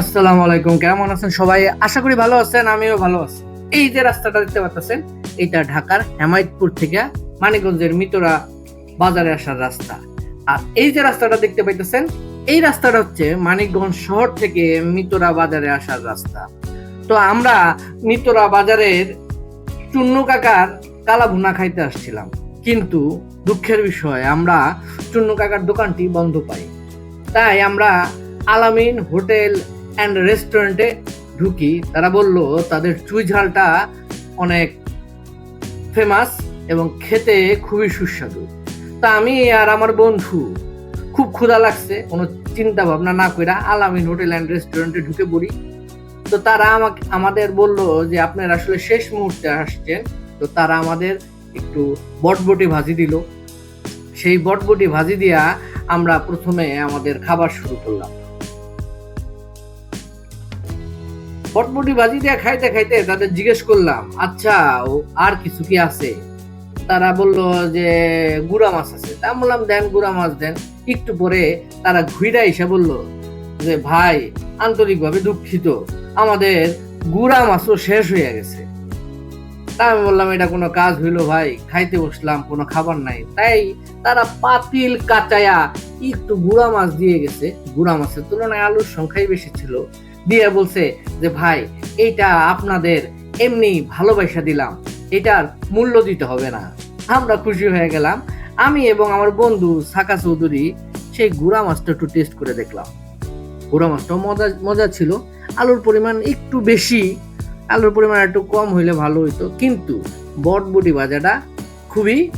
আসসালামু আলাইকুম, কেমন আছেন সবাই? আশা করি ভালো আছেন, আমিও ভালো আছি। এই যে রাস্তাটা দেখতে পাচ্ছেন এটা ঢাকার হেমায়তপুর থেকে মানিকগঞ্জের মিতরা বাজারে আসার রাস্তা। আর এই যে রাস্তাটা দেখতে পাইতেছেন, এই রাস্তাটা হচ্ছে মানিকগঞ্জ শহর থেকে মিতরা বাজারে আসার রাস্তা। তো আমরা মিতরা বাজারের চুন্নু কাকার কালা ভুনা খাইতে আসছিলাম। কিন্তু দুঃখের বিষয়, আমরা চুন্নু কাকার দোকানটি বন্ধ পাই। তাই আমরা আলামিন হোটেল অ্যান্ড রেস্টুরেন্টে ঢুকি, তারা বলল, তাদের চুই ঝালটা অনেক ফেমাস এবং খেতে খুবই সুস্বাদু। তা আমি আর আমার বন্ধু, খুব ক্ষুধা লাগছে, কোনো চিন্তা ভাবনা না কইরা আলামিন হোটেল অ্যান্ড রেস্টুরেন্টে ঢুকে পড়ি। তো তারা আমাকে, আমাদের বলল যে, আপনার আসলে শেষ মুহূর্তে আসছেন। তো তারা আমাদের একটু বটবটি ভাজি দিল। সেই বটবটি ভাজি দিয়া আমরা প্রথমে আমাদের খাবার শুরু করলাম। বটবটি ভাজি দিয়ে খাইতে খাইতে তাদের জিজ্ঞেস করলাম আচ্ছা আর কিছু কি আছে? তারা বলল যে, গুড়া মাছ আছে। তা বললাম, দেন, গুড়া মাছ দেন। একটু পরে তারা ঘুইরা এসে বলল যে, ভাই, আন্তরিকভাবে দুঃখিত, আমাদের গুড়া মাছও শেষ হয়ে গেছে। তা আমি বললাম, এটা কোনো কাজ হইল ভাই, খাইতে বসলাম, কোনো খাবার নাই। তাই তারা পাতিল কাটায়া একটু গুড়া মাছ দিয়ে গেছে। গুড়া মাছের তুলনায় আলুর সংখ্যাই বেশি ছিল। দিয়ে বলছে যে, ভাই এটা আপনাদের এমনি ভালোবাসা দিলাম। এটার মূল্য দিতে হবে না। আমরা খুশি হয়ে গেলাম। আমি এবং আমার বন্ধু সাকা চৌধুরী সেই গুড়া মাছটা একটু টেস্ট করে দেখলাম। গুড়া মাছটাও মজা মজা ছিল। আলুর পরিমাণ একটু বেশি, আলুর পরিমাণ একটু কম হইলে ভালো হইতো। কিন্তু বটবটি ভাজাটা খুবই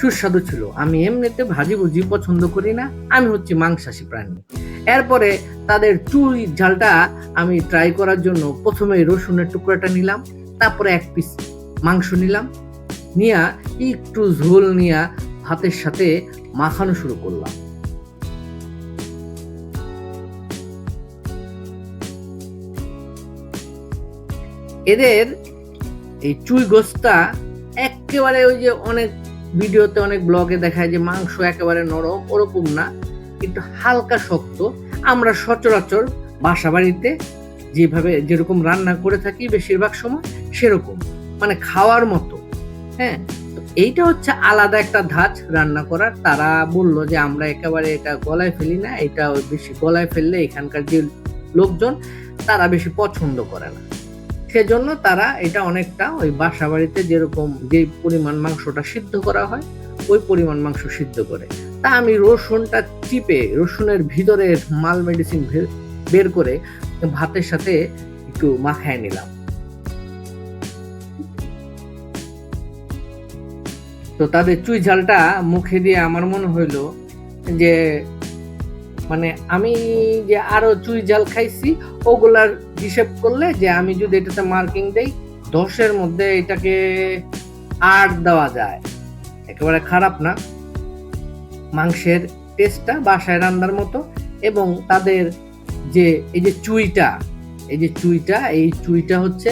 সুস্বাদু ছিল। আমি এমনিতে ভাজি ভুজি পছন্দ করি না। আমি হচ্ছে মাংসাশী প্রাণী। এরপরে তাদের চুই ঝালটা আমি ট্রাই করার জন্য প্রথমে রসুনের টুকরাটা নিলাম, তারপরে এক পিস মাংস নিলাম। নিয়া একটু ঝোল নিয়া ভাতের সাথে মাখানো শুরু করলাম। এদের এই চুই গোস্তা একেবারে ওই যে অনেক ভিডিওতে অনেক ব্লগে দেখায় যে মাংস একেবারে নরম, ওরকম না, একটু হালকা শক্ত। আমরা সচরাচর বাসা বাড়িতে যেভাবে যেরকম রান্না করে থাকি বেশিরভাগ সময় সেরকম মানে খাওয়ার মতো। হ্যাঁ এইটা হচ্ছে আলাদা একটা ধাঁচ রান্না করার। তারা বলল যে আমরা একেবারে এটা গলায় ফেলি না, এটা বেশি গলায় ফেললে এখানকার যে লোকজন তারা বেশি পছন্দ করে না। সেজন্য তারা এটা অনেকটা ওই বাসা বাড়িতে যেরকম যে পরিমাণ মাংসটা সিদ্ধ করা হয়, ওই পরিমাণ মাংস সিদ্ধ করে। তা আমি রসুনটা চিপে, রসুনের ভিতরে মাল মেডিসিন বের করে ভাতের সাথে একটু মাখায় নিলাম। তো তাদের চুই ঝালটা মুখে দিয়ে আমার মনে হইল যে মানে আমি যে আরও চুই ঝাল খাইছি, ওগুলার হিসেব করলে যে আমি যদি এটাতে মার্কিং দেই, দশের মধ্যে এটাকে আট দেওয়া যায়। একেবারে খারাপ না। মাংসের টেস্টটা বাসায় রান্নার মতো এবং তাদের যে, এই যে চুইটা, এই যে চুইটা, এই চুইটা হচ্ছে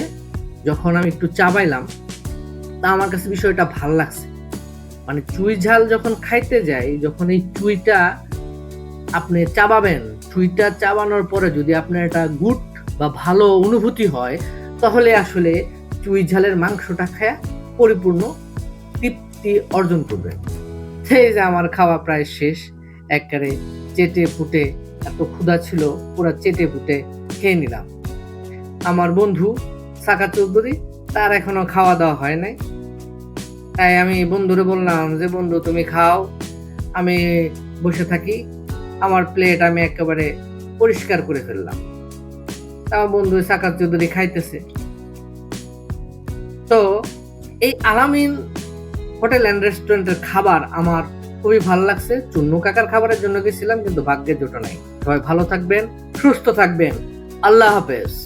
যখন আমি একটু চাবাইলাম, তা আমার কাছে বিষয়টা ভালো লাগছে। মানে চুই ঝাল যখন খাইতে যাই, যখন এই চুইটা আপনি চাবাবেন, চুইটা চাবানোর পরে যদি আপনার একটা গুড বা ভালো অনুভূতি হয়, তাহলে আসলে চুই ঝালের মাংসটা খায়া পরিপূর্ণ তৃপ্তি অর্জন করবেন। সেই যে আমার খাওয়া প্রায় শেষ একবারে চেটে ফুটে এত ক্ষুধা ছিল, পুরো চেটে ফুটে খেয়ে নিলাম। আমার বন্ধু সাকা চৌধুরী, তার এখনও খাওয়া দাওয়া হয় নাই। তাই আমি বন্ধুরে বললাম যে, বন্ধু, তুমি খাও। আমি বসে থাকি, আমার প্লেট আমি একেবারে পরিষ্কার করে ফেললাম। আমার বন্ধু সাকাত চৌধুরী খাইতেছে। তো এই আলামিন হোটেল অ্যান্ড রেস্টুরেন্টের খাবার আমার খুবই ভালো লাগছে। চুন্নু কাকার খাবারের জন্য গেছিলাম, কিন্তু ভাগ্যে দুটো নাই। সবাই ভালো থাকবেন, সুস্থ থাকবেন। আল্লাহ হাফেজ।